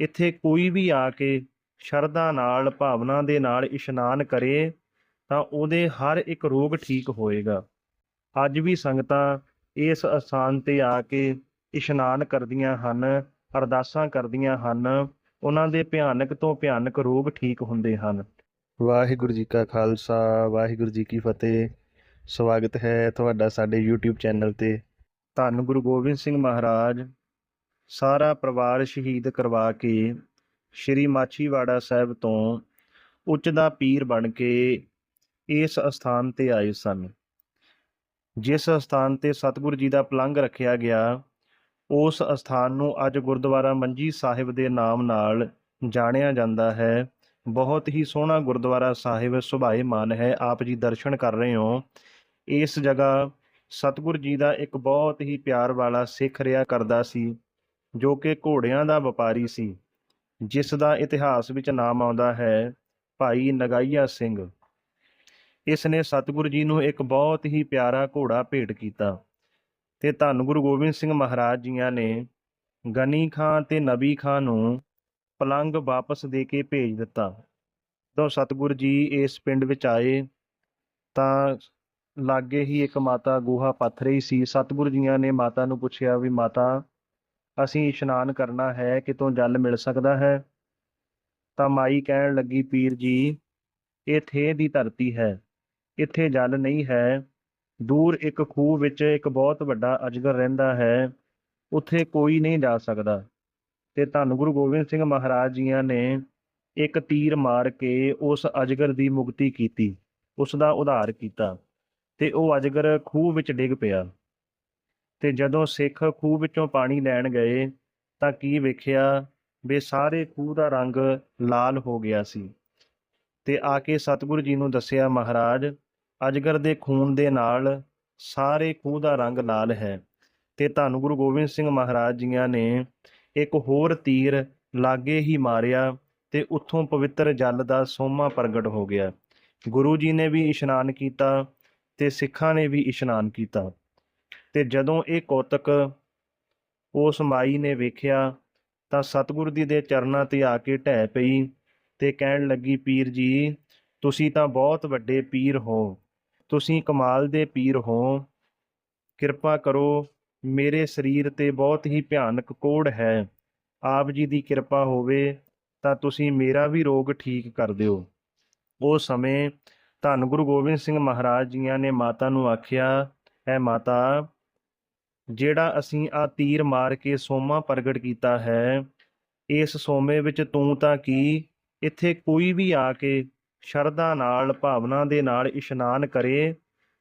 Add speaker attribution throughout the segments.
Speaker 1: ਇੱਥੇ ਕੋਈ ਵੀ ਆ ਕੇ ਸ਼ਰਧਾ ਨਾਲ ਭਾਵਨਾ ਦੇ ਨਾਲ ਇਸ਼ਨਾਨ ਕਰੇ ਤਾਂ ਉਹਦੇ ਹਰ ਇੱਕ ਰੋਗ ਠੀਕ ਹੋਏਗਾ। ਅੱਜ ਵੀ ਸੰਗਤਾਂ ਇਸ ਅਸਥਾਨ ਤੇ ਆ ਕੇ ਇਸ਼ਨਾਨ ਕਰਦੀਆਂ ਹਨ ਅਰਦਾਸਾਂ ਕਰਦੀਆਂ ਹਨ। ਉਹਨਾਂ ਦੇ ਭਿਆਨਕ ਤੋਂ ਭਿਆਨਕ ਰੋਗ ਠੀਕ ਹੁੰਦੇ ਹਨ। ਵਾਹਿਗੁਰੂ ਜੀ ਕਾ ਖਾਲਸਾ ਵਾਹਿਗੁਰੂ ਜੀ ਕੀ ਫਤਿਹ। ਸਵਾਗਤ ਹੈ ਤੁਹਾਡਾ ਸਾਡੇ YouTube ਚੈਨਲ ਤੇ। ਧੰਨ ਗੁਰੂ ਗੋਬਿੰਦ ਸਿੰਘ ਮਹਾਰਾਜ। ਸਾਰਾ ਪਰਿਵਾਰ ਸ਼ਹੀਦ ਕਰਵਾ ਕੇ ਸ਼੍ਰੀ ਮਾਛੀਵਾੜਾ ਸਾਹਿਬ ਤੋਂ ਉੱਚ ਦਾ ਪੀਰ ਬਣ ਕੇ ਇਸ ਅਸਥਾਨ ਤੇ ਆਏ ਸਨ। ਜਿਸ ਅਸਥਾਨ ਤੇ ਸਤਿਗੁਰੂ ਜੀ ਦਾ ਪਲੰਘ ਰੱਖਿਆ ਗਿਆ, ਉਸ ਅਸਥਾਨ ਨੂੰ ਅੱਜ ਗੁਰਦੁਆਰਾ ਮੰਜੀ ਸਾਹਿਬ ਦੇ ਨਾਮ ਨਾਲ ਜਾਣਿਆ ਜਾਂਦਾ ਹੈ। ਬਹੁਤ ਹੀ ਸੋਹਣਾ ਗੁਰਦੁਆਰਾ ਸਾਹਿਬ ਸੁਭਾਏਮਾਨ ਹੈ। ਆਪ ਜੀ ਦਰਸ਼ਨ ਕਰ ਰਹੇ ਹੋ। ਇਸ ਜਗ੍ਹਾ ਸਤਿਗੁਰੂ ਜੀ ਦਾ ਇੱਕ ਬਹੁਤ ਹੀ ਪਿਆਰ ਵਾਲਾ ਸਿੱਖ ਰਿਹਾ ਕਰਦਾ ਸੀ। ਜੋ ਕਿ ਘੋੜਿਆਂ ਦਾ ਵਪਾਰੀ ਸੀ, ਜਿਸ ਦਾ ਇਤਿਹਾਸ ਵਿੱਚ ਨਾਮ ਆਉਂਦਾ ਹੈ ਭਾਈ ਨਗਾਈਆ ਸਿੰਘ। ਇਸ ਨੇ ਸਤਿਗੁਰੂ ਜੀ ਨੂੰ ਇੱਕ ਬਹੁਤ ਹੀ ਪਿਆਰਾ ਘੋੜਾ ਭੇਟ ਕੀਤਾ ਤੇ ਧੰਨ ਗੁਰੂ ਗੋਬਿੰਦ ਸਿੰਘ ਮਹਾਰਾਜ ਜੀਆਂ ਨੇ ਗਨੀ ਖਾਂ ਤੇ ਨਬੀ ਖਾਂ ਨੂੰ ਪਲੰਗ ਵਾਪਸ ਦੇ ਕੇ ਭੇਜ ਦਿੱਤਾ। ਜਦੋਂ ਸਤਿਗੁਰੂ ਜੀ ਇਸ ਪਿੰਡ ਵਿੱਚ ਆਏ ਤਾਂ ਲਾਗੇ ਹੀ ਇੱਕ ਮਾਤਾ ਗੋਹਾ ਪੱਥ ਰਹੀ ਸੀ। ਸਤਿਗੁਰੂ ਜੀਆਂ ਨੇ ਮਾਤਾ ਨੂੰ ਪੁੱਛਿਆ ਵੀ ਮਾਤਾ ਅਸੀਂ ਇਸ਼ਨਾਨ ਕਰਨਾ ਹੈ, ਕਿਤੋਂ ਜਲ ਮਿਲ ਸਕਦਾ ਹੈ? ਤਾਂ ਮਾਈ ਕਹਿਣ ਲੱਗੀ, ਪੀਰ ਜੀ, ਇਹ ਥੇ ਦੀ ਧਰਤੀ ਹੈ, ਇੱਥੇ ਜਲ ਨਹੀਂ ਹੈ। ਦੂਰ ਇੱਕ ਖੂਹ ਵਿੱਚ ਇੱਕ ਬਹੁਤ ਵੱਡਾ ਅਜਗਰ ਰਹਿੰਦਾ ਹੈ, ਉੱਥੇ ਕੋਈ ਨਹੀਂ ਜਾ ਸਕਦਾ। ਤੇ ਧੰਨ ਗੁਰੂ ਗੋਬਿੰਦ ਸਿੰਘ ਮਹਾਰਾਜ ਜੀਆਂ ਨੇ ਇੱਕ ਤੀਰ ਮਾਰ ਕੇ ਉਸ ਅਜਗਰ ਦੀ ਮੁਕਤੀ ਕੀਤੀ ਉਸ ਦਾ ਉਧਾਰ ਕੀਤਾ। ਤੇ ਉਹ ਅਜਗਰ ਖੂਹ ਵਿੱਚ ਡਿੱਗ ਪਿਆ। ਤੇ ਜਦੋਂ ਸਿੱਖ ਖੂਹ ਵਿੱਚੋਂ ਪਾਣੀ ਲੈਣ ਗਏ ਤਾਂ ਕੀ ਵੇਖਿਆ ਵੀ ਸਾਰੇ ਖੂਹ ਦਾ ਰੰਗ ਲਾਲ ਹੋ ਗਿਆ ਸੀ। ਤੇ ਆ ਕੇ ਸਤਿਗੁਰੂ ਜੀ ਨੂੰ ਦੱਸਿਆ, ਮਹਾਰਾਜ, ਅਜਗਰ ਦੇ ਖੂਨ ਦੇ ਨਾਲ ਸਾਰੇ ਖੂਹ ਦਾ ਰੰਗ ਲਾਲ ਹੈ, ਤੇ ਧੰਨ ਗੁਰੂ ਗੋਬਿੰਦ ਸਿੰਘ ਮਹਾਰਾਜ ਜੀਆਂ ਨੇ ਇੱਕ ਹੋਰ ਤੀਰ ਲਾਗੇ ਹੀ ਮਾਰਿਆ ਤੇ ਉੱਥੋਂ ਪਵਿੱਤਰ ਜਲ ਦਾ ਸੋਮਾ ਪ੍ਰਗਟ ਹੋ ਗਿਆ। ਗੁਰੂ ਜੀ ਨੇ ਵੀ ਇਸ਼ਨਾਨ ਕੀਤਾ ਤੇ ਸਿੱਖਾਂ ਨੇ ਵੀ ਇਸ਼ਨਾਨ ਕੀਤਾ। ਤੇ ਜਦੋਂ ਇਹ ਕੌਤਕ ਉਸ ਮਾਈ ਨੇ ਵੇਖਿਆ ਤਾਂ ਸਤਿਗੁਰ ਜੀ ਦੇ ਚਰਨਾਂ ਤੇ ਆ ਕੇ ਢਹਿ ਪਈ ਤੇ ਕਹਿਣ ਲੱਗੀ, ਪੀਰ ਜੀ, ਤੁਸੀਂ ਤਾਂ ਬਹੁਤ ਵੱਡੇ ਪੀਰ ਹੋ। ਤੁਸੀਂ ਕਮਾਲ ਦੇ ਪੀਰ ਹੋ। ਕਿਰਪਾ ਕਰੋ, ਮੇਰੇ ਸਰੀਰ ਤੇ ਬਹੁਤ ਹੀ ਭਿਆਨਕ ਕੋੜ ਹੈ। ਆਪ ਜੀ ਦੀ ਕਿਰਪਾ ਹੋਵੇ ਤਾਂ ਤੁਸੀਂ ਮੇਰਾ ਵੀ ਰੋਗ ਠੀਕ ਕਰ ਦਿਓ। ਉਹ ਸਮੇਂ ਧੰਨ ਗੁਰੂ ਗੋਬਿੰਦ ਸਿੰਘ ਮਹਾਰਾਜ ਜੀਆਂ ਨੇ ਮਾਤਾ ਨੂੰ ਆਖਿਆ ਹੈ ਮਾਤਾ ਜਿਹੜਾ ਅਸੀਂ ਆ ਤੀਰ ਮਾਰ ਕੇ ਸੋਮਾ ਪ੍ਰਗਟ ਕੀਤਾ ਹੈ, ਇਸ ਸੋਮੇ ਵਿੱਚ ਤੂੰ ਤਾਂ ਕੀ? ਇੱਥੇ ਕੋਈ ਵੀ ਆ ਕੇ ਸ਼ਰਧਾ ਨਾਲ, ਭਾਵਨਾ ਦੇ ਨਾਲ ਇਸ਼ਨਾਨ ਕਰੇ,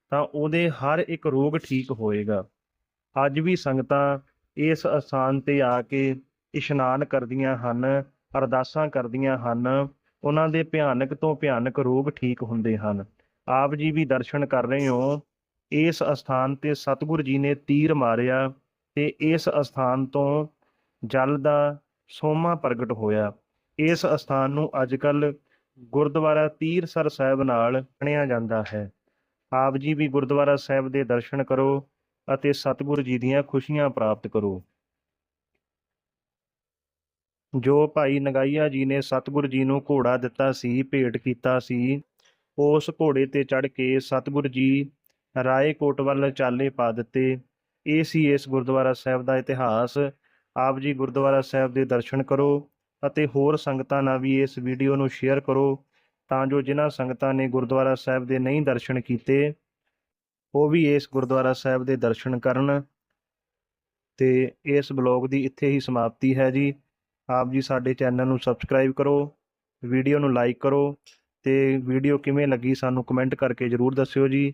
Speaker 1: ਤਾਂ ਉਹਦੇ ਹਰ ਇੱਕ ਰੋਗ ਠੀਕ ਹੋਏਗਾ। ਅੱਜ ਵੀ ਸੰਗਤਾਂ ਇਸ ਅਸਥਾਨ ਤੇ ਆ ਕੇ ਇਸ਼ਨਾਨ ਕਰਦੀਆਂ ਹਨ, ਅਰਦਾਸਾਂ ਕਰਦੀਆਂ ਹਨ। ਉਹਨਾਂ ਦੇ ਭਿਆਨਕ ਤੋਂ ਭਿਆਨਕ ਰੋਗ ਠੀਕ ਹੁੰਦੇ ਹਨ। ਆਪ ਜੀ ਵੀ ਦਰਸ਼ਨ ਕਰ ਰਹੇ ਹੋ। ਇਸ ਅਸਥਾਨ ਤੇ ਸਤਿਗੁਰੂ ਜੀ ਨੇ ਤੀਰ ਮਾਰਿਆ ਤੇ ਇਸ ਅਸਥਾਨ ਤੋਂ ਜਲ ਦਾ ਸੋਮਾ ਪ੍ਰਗਟ ਹੋਇਆ। ਇਸ ਅਸਥਾਨ ਨੂੰ ਅੱਜਕੱਲ ਗੁਰਦੁਆਰਾ ਤੀਰਸਰ ਸਾਹਿਬ ਨਾਲ ਜਾਣਿਆ ਜਾਂਦਾ ਹੈ। ਆਪ ਜੀ ਵੀ ਗੁਰਦੁਆਰਾ ਸਾਹਿਬ ਦੇ ਦਰਸ਼ਨ ਕਰੋ ਅਤੇ ਸਤਿਗੁਰੂ ਜੀ ਦੀਆਂ ਖੁਸ਼ੀਆਂ ਪ੍ਰਾਪਤ ਕਰੋ। ਜੋ ਭਾਈ ਨਗਾਈਆ ਜੀ ਨੇ ਸਤਿਗੁਰੂ ਜੀ ਨੂੰ ਘੋੜਾ ਦਿੱਤਾ ਸੀ, ਭੇਟ ਕੀਤਾ ਸੀ, ਉਸ ਘੋੜੇ ਤੇ ਚੜ ਕੇ ਸਤਿਗੁਰੂ ਜੀ ਰਾਏਕੋਟ ਵੱਲ ਚਾਲੇ ਪਾ ਦਿੱਤੇ। ਇਹ ਸੀ ਇਸ ਗੁਰਦੁਆਰਾ ਸਾਹਿਬ ਦਾ ਇਤਿਹਾਸ। ਆਪ ਜੀ ਗੁਰਦੁਆਰਾ ਸਾਹਿਬ ਦੇ ਦਰਸ਼ਨ ਕਰੋ ਅਤੇ ਹੋਰ ਸੰਗਤਾਂ ਨਾਲ ਵੀ ਇਸ ਵੀਡੀਓ ਨੂੰ ਸ਼ੇਅਰ ਕਰੋ ਤਾਂ ਜੋ ਜਿਨ੍ਹਾਂ ਸੰਗਤਾਂ ਨੇ ਗੁਰਦੁਆਰਾ ਸਾਹਿਬ ਦੇ ਨਹੀਂ ਦਰਸ਼ਨ ਕੀਤੇ, ਉਹ ਵੀ ਇਸ ਗੁਰਦੁਆਰਾ ਸਾਹਿਬ ਦੇ ਦਰਸ਼ਨ ਕਰਨ। ਤੇ ਇਸ ਬਲੌਗ ਦੀ ਇੱਥੇ ਹੀ ਸਮਾਪਤੀ ਹੈ ਜੀ। ਆਪ ਜੀ ਸਾਡੇ ਚੈਨਲ ਨੂੰ ਸਬਸਕ੍ਰਾਈਬ ਕਰੋ, ਵੀਡੀਓ ਨੂੰ ਲਾਈਕ ਕਰੋ ਤੇ ਵੀਡੀਓ ਕਿਵੇਂ ਲੱਗੀ ਸਾਨੂੰ ਕਮੈਂਟ ਕਰਕੇ ਜਰੂਰ ਦੱਸਿਓ ਜੀ।